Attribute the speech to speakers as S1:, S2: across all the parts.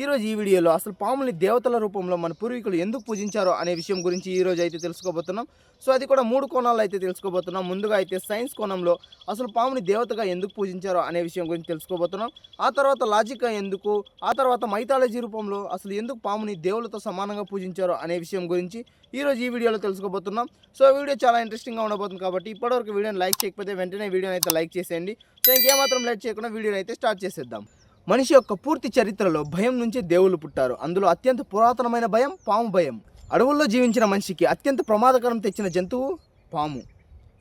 S1: ఈరోజు ఈ వీడియోలో అసలు పాముని దేవతల రూపంలో మన పూర్వీకులు ఎందుకు పూజించారో అనే విషయం గురించి ఈరోజు అయితే తెలుసుకోబోతున్నాం. సో అది కూడా మూడు కోణాలు అయితే తెలుసుకోబోతున్నాం. ముందుగా అయితే సైన్స్ కోణంలో అసలు పాముని దేవతగా ఎందుకు పూజించారో అనే విషయం గురించి తెలుసుకోబోతున్నాం. ఆ తర్వాత లాజిక్గా ఎందుకు ఆ తర్వాత మైథాలజీ రూపంలో అసలు ఎందుకు పాముని దేవులతో సమానంగా పూజించారో అనే విషయం గురించి ఈరోజు ఈ వీడియోలో తెలుసుకోబోతున్నాం. సో వీడియో చాలా ఇంట్రెస్టింగ్గా ఉండబోతుంది కాబట్టి ఇప్పటివరకు వీడియోని లైక్ చేయకపోతే వెంటనే వీడియోని అయితే లైక్ చేసేయండి. సో ఇంకేమాత్రం లైక్ చేయకుండా వీడియోని అయితే స్టార్ట్ చేసేద్దాం. మనిషి యొక్క పూర్తి చరిత్రలో భయం నుంచి దేవుళ్ళు పుట్టారు. అందులో అత్యంత పురాతనమైన భయం పాము భయం. అడవుల్లో జీవించిన మనిషికి అత్యంత ప్రమాదకరం తెచ్చిన జంతువు పాము.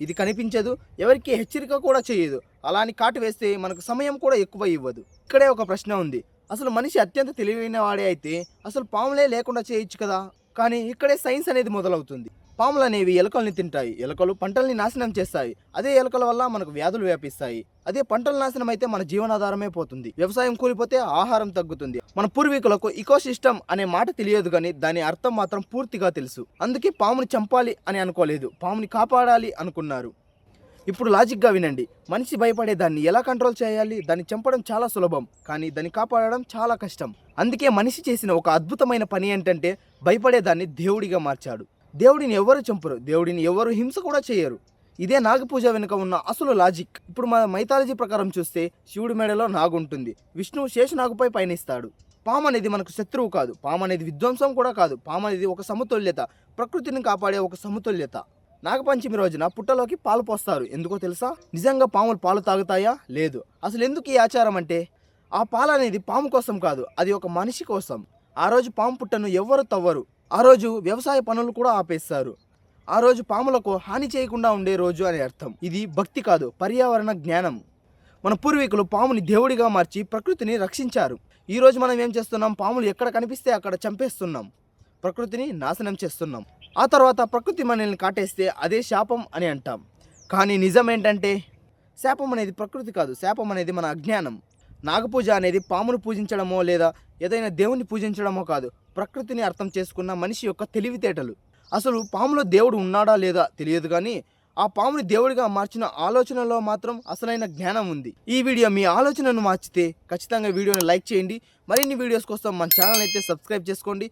S1: ఇది కనిపించదు ఎవరికి హెచ్చరిక కూడా చేయదు. అలా అని కాటు వేస్తే మనకు సమయం కూడా ఎక్కువ ఇవ్వదు. ఇక్కడే ఒక ప్రశ్న ఉంది. అసలు మనిషి అత్యంత తెలివైన వాడే అయితే అసలు పాములే లేకుండా చేయొచ్చు కదా? కానీ ఇక్కడే సైన్స్ అనేది మొదలవుతుంది. పాములు అనేవి ఎలుకల్ని తింటాయి. ఎలుకలు పంటల్ని నాశనం చేస్తాయి. అదే ఎలుకల వల్ల మనకు వ్యాధులు వ్యాపిస్తాయి. అదే పంటల నాశనం అయితే మన జీవనాధారమే పోతుంది. వ్యవసాయం కూలిపోతే ఆహారం తగ్గుతుంది. మన పూర్వీకులకు ఇకోసిస్టమ్ అనే మాట తెలియదు కానీ దాని అర్థం మాత్రం పూర్తిగా తెలుసు. అందుకే పాముని చంపాలి అని అనుకోలేదు. పాముని కాపాడాలి అనుకున్నారు. ఇప్పుడు లాజిక్గా వినండి. మనిషి భయపడే దాన్ని ఎలా కంట్రోల్ చేయాలి? దాన్ని చంపడం చాలా సులభం. కానీ దాన్ని కాపాడడం చాలా కష్టం. అందుకే మనిషి చేసిన ఒక అద్భుతమైన పని ఏంటంటే భయపడేదాన్ని దేవుడిగా మార్చాడు. దేవుడిని ఎవరు చంపరు? దేవుడిని ఎవరు హింస కూడా చేయరు. ఇదే నాగపూజ వెనుక ఉన్న అసలు లాజిక్ ఇప్పుడు మన మైథాలజీ ప్రకారం చూస్తే శివుడి మేడలో నాగు ఉంటుంది. విష్ణువు శేషనాగుపై పయనిస్తాడు. పాము అనేది మనకు శత్రువు కాదు. పాము అనేది విధ్వంసం కూడా కాదు. పాము అనేది ఒక సమతుల్యత. ప్రకృతిని కాపాడే ఒక సమతుల్యత. నాగపంచమి రోజున పుట్టలోకి పాలు పోస్తారు. ఎందుకో తెలుసా? నిజంగా పాములు పాలు తాగుతాయా? లేదు. అసలు ఎందుకు ఈ ఆచారం అంటే ఆ పాలు అనేది పాము కోసం కాదు. అది ఒక మనిషి కోసం. ఆ రోజు పాము పుట్టను ఎవ్వరు తవ్వరు? ఆ రోజు వ్యవసాయ పనులు కూడా ఆపేస్తారు. ఆ రోజు పాములకు హాని చేయకుండా ఉండే రోజు అని అర్థం. ఇది భక్తి కాదు పర్యావరణ జ్ఞానం. మన పూర్వీకులు పాముని దేవుడిగా మార్చి ప్రకృతిని రక్షించారు. ఈ రోజు మనం ఏం చేస్తున్నాం? పాములు ఎక్కడ కనిపిస్తే అక్కడ చంపేస్తున్నాం. ప్రకృతిని నాశనం చేస్తున్నాం. ఆ తర్వాత ప్రకృతి మనల్ని కాటేస్తే అదే శాపం అని అంటాం. కానీ నిజం ఏంటంటే శాపం అనేది ప్రకృతి కాదు. శాపం అనేది మన అజ్ఞానం. నాగపూజ అనేది పామును పూజించడమో లేదా ఏదైనా దేవుని పూజించడమో కాదు. ప్రకృతిని అర్థం చేసుకున్న మనిషి యొక్క తెలివితేటలు. అసలు పాములో దేవుడు ఉన్నాడా లేదా తెలియదు కానీ ఆ పాముని దేవుడిగా మార్చిన ఆలోచనలో మాత్రం అసలైన జ్ఞానం ఉంది. ఈ వీడియో మీ ఆలోచనను మార్చితే ఖచ్చితంగా వీడియోని లైక్ చేయండి. మరిన్ని వీడియోస్ కోసం మన ఛానల్ అయితే సబ్స్క్రైబ్ చేసుకోండి.